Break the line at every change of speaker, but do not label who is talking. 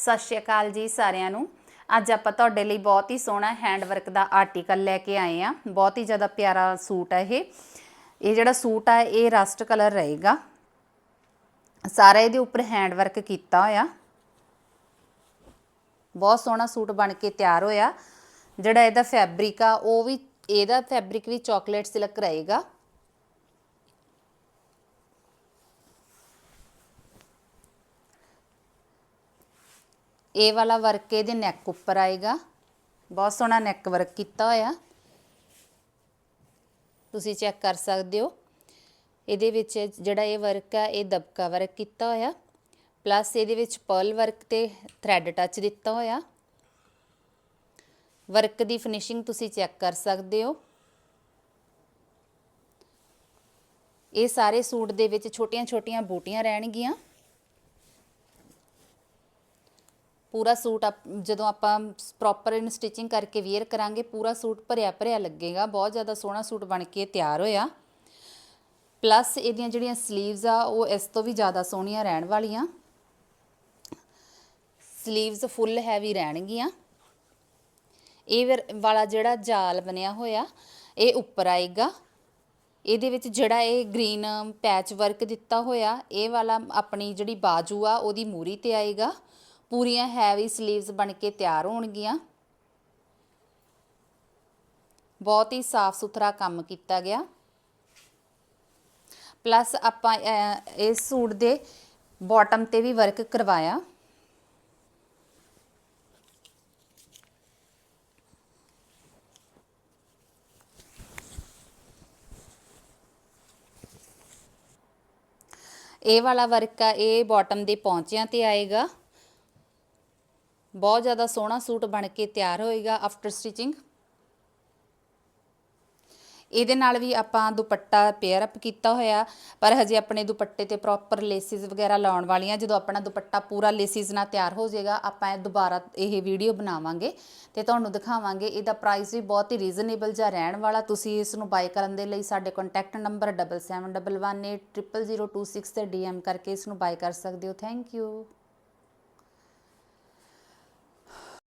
ਸਤਿ ਸ਼੍ਰੀ ਅਕਾਲ ਜੀ ਸਾਰਿਆਂ ਨੂੰ। ਅੱਜ ਆਪਾਂ ਤੁਹਾਡੇ ਲਈ ਬਹੁਤ ਹੀ ਸੋਹਣਾ ਹੈਂਡਵਰਕ ਦਾ ਆਰਟੀਕਲ ਲੈ ਕੇ ਆਏ ਆ ਬਹੁਤ ਹੀ ਜ਼ਿਆਦਾ ਪਿਆਰਾ ਸੂਟ ਹੈ ਇਹ। ਇਹ ਜਿਹੜਾ ਸੂਟ ਆ, ਇਹ ਰਸਟ ਕਲਰ ਰਹੇਗਾ। ਸਾਰਾ ਇਹਦੇ ਉੱਪਰ ਹੈਂਡਵਰਕ ਕੀਤਾ ਹੋਇਆ। ਬਹੁਤ ਸੋਹਣਾ ਸੂਟ ਬਣ ਕੇ ਤਿਆਰ ਹੋਇਆ। ਜਿਹੜਾ ਇਹਦਾ ਫੈਬਰਿਕ ਆ, ਉਹ ਵੀ, ਇਹਦਾ ਫੈਬਰਿਕ ਵੀ ਚਾਕਲੇਟ ਸਿਲਕ ਰਹੇਗਾ। ਇਹ ਵਾਲਾ ਵਰਕ ਇਹਦੇ ਨੈਕ ਉੱਪਰ ਆਏਗਾ। ਬਹੁਤ ਸੋਹਣਾ ਨੈਕ ਵਰਕ ਕੀਤਾ ਹੋਇਆ। ਤੁਸੀਂ ਚੈੱਕ ਕਰ ਸਕਦੇ ਹੋ। ਇਹਦੇ ਵਿੱਚ ਜਿਹੜਾ ਇਹ ਵਰਕ ਆ, ਇਹ ਦਬਕਾ ਵਰਕ ਕੀਤਾ ਹੋਇਆ। ਪਲੱਸ ਇਹਦੇ ਵਿੱਚ ਪਰਲ ਵਰਕ ਤੇ ਥ੍ਰੈਡ ਟੱਚ ਦਿੱਤਾ ਹੋਇਆ। ਵਰਕ ਦੀ ਫਿਨਿਸ਼ਿੰਗ ਤੁਸੀਂ ਚੈੱਕ ਕਰ ਸਕਦੇ ਹੋ। ਇਹ ਸਾਰੇ ਸੂਟ ਦੇ ਵਿੱਚ ਛੋਟੀਆਂ-ਛੋਟੀਆਂ ਬੂਟੀਆਂ ਰਹਿਣਗੀਆਂ। ਪੂਰਾ ਸੂਟ ਜਦੋਂ ਆਪਾਂ ਪ੍ਰੋਪਰ ਇਨ ਸਟਿਚਿੰਗ ਕਰਕੇ ਵੇਅਰ ਕਰਾਂਗੇ, ਪੂਰਾ ਸੂਟ ਭਰਿਆ ਭਰਿਆ ਲੱਗੇਗਾ, ਬਹੁਤ ਜ਼ਿਆਦਾ ਸੋਹਣਾ ਸੂਟ ਬਣ ਕੇ ਤਿਆਰ ਹੋਇਆ। ਪਲੱਸ ਇਹਦੀਆਂ ਜਿਹੜੀਆਂ ਸਲੀਵਸ ਆ, ਉਹ ਇਸ ਤੋਂ ਵੀ ਜ਼ਿਆਦਾ ਸੋਹਣੀਆਂ ਰਹਿਣ ਵਾਲੀਆਂ। ਸਲੀਵਸ ਫੁੱਲ ਹੈਵੀ ਰਹਿਣਗੀਆਂ। ਇਹ ਵਾਲਾ ਜਿਹੜਾ ਜਾਲ ਬਣਿਆ ਹੋਇਆ, ਇਹ ਉੱਪਰ ਆਏਗਾ। ਇਹਦੇ ਵਿੱਚ ਜਿਹੜਾ ਇਹ ਗ੍ਰੀਨ ਪੈਚ ਵਰਕ ਦਿੱਤਾ ਹੋਇਆ, ਇਹ ਵਾਲਾ ਆਪਣੀ ਜਿਹੜੀ ਬਾਜੂ ਆ, ਉਹਦੀ ਮੂਰੀ ਤੇ ਆਏਗਾ। ਪੂਰੀਆਂ ਹੈਵੀ ਸਲੀਵਸ ਬਣ ਕੇ ਤਿਆਰ ਹੋਣਗੀਆਂ। ਬਹੁਤ ਹੀ ਸਾਫ਼ ਸੁਥਰਾ ਕੰਮ ਕੀਤਾ ਗਿਆ। ਪਲੱਸ ਆਪਾਂ ਇਸ ਸੂਟ ਦੇ ਬਾਟਮ ਤੇ ਵੀ ਵਰਕ ਕਰਵਾਇਆ। ਇਹ ਵਾਲਾ ਵਰਕ ਆ, ਇਹ ਬਾਟਮ ਦੇ ਪੌਂਚਿਆਂ ਤੇ ਆਏਗਾ। ਬਹੁਤ ਜ਼ਿਆਦਾ ਸੋਹਣਾ ਸੂਟ ਬਣ ਕੇ ਤਿਆਰ ਹੋਏਗਾ ਆਫਟਰ ਸਟਿਚਿੰਗ ਇਹਦੇ ਨਾਲ ਵੀ ਆਪਾਂ ਦੁਪੱਟਾ ਪੇਅਰ ਅਪ ਕੀਤਾ ਹੋਇਆ, ਪਰ ਹਜੇ ਆਪਣੇ ਦੁਪੱਟੇ ਤੇ ਪ੍ਰੋਪਰ ਲੇਸਿਸ ਵਗੈਰਾ ਲਾਉਣ ਵਾਲੀਆਂ, ਜਦੋਂ ਆਪਣਾ ਦੁਪੱਟਾ ਪੂਰਾ ਲੇਸਿਸ ਨਾਲ ਤਿਆਰ ਹੋ ਜਾਏਗਾ, ਆਪਾਂ ਇਹ ਦੁਬਾਰਾ ਇਹ ਵੀਡੀਓ ਬਣਾਵਾਂਗੇ ਤੇ ਤੁਹਾਨੂੰ ਦਿਖਾਵਾਂਗੇ ਇਹਦਾ ਪ੍ਰਾਈਸ ਵੀ ਬਹੁਤ ਹੀ ਰੀਜ਼ਨੇਬਲ ਜਿਹਾ ਰਹਿਣ ਵਾਲਾ। ਤੁਸੀਂ ਇਸ ਨੂੰ ਬਾਈ ਕਰਨ ਦੇ ਲਈ ਸਾਡੇ ਕੰਟੈਕਟ ਨੰਬਰ 7711800026 ਤੇ ਡੀਐਮ ਕਰਕੇ ਇਸ ਨੂੰ ਬਾਈ ਕਰ ਸਕਦੇ ਹੋ। Thank you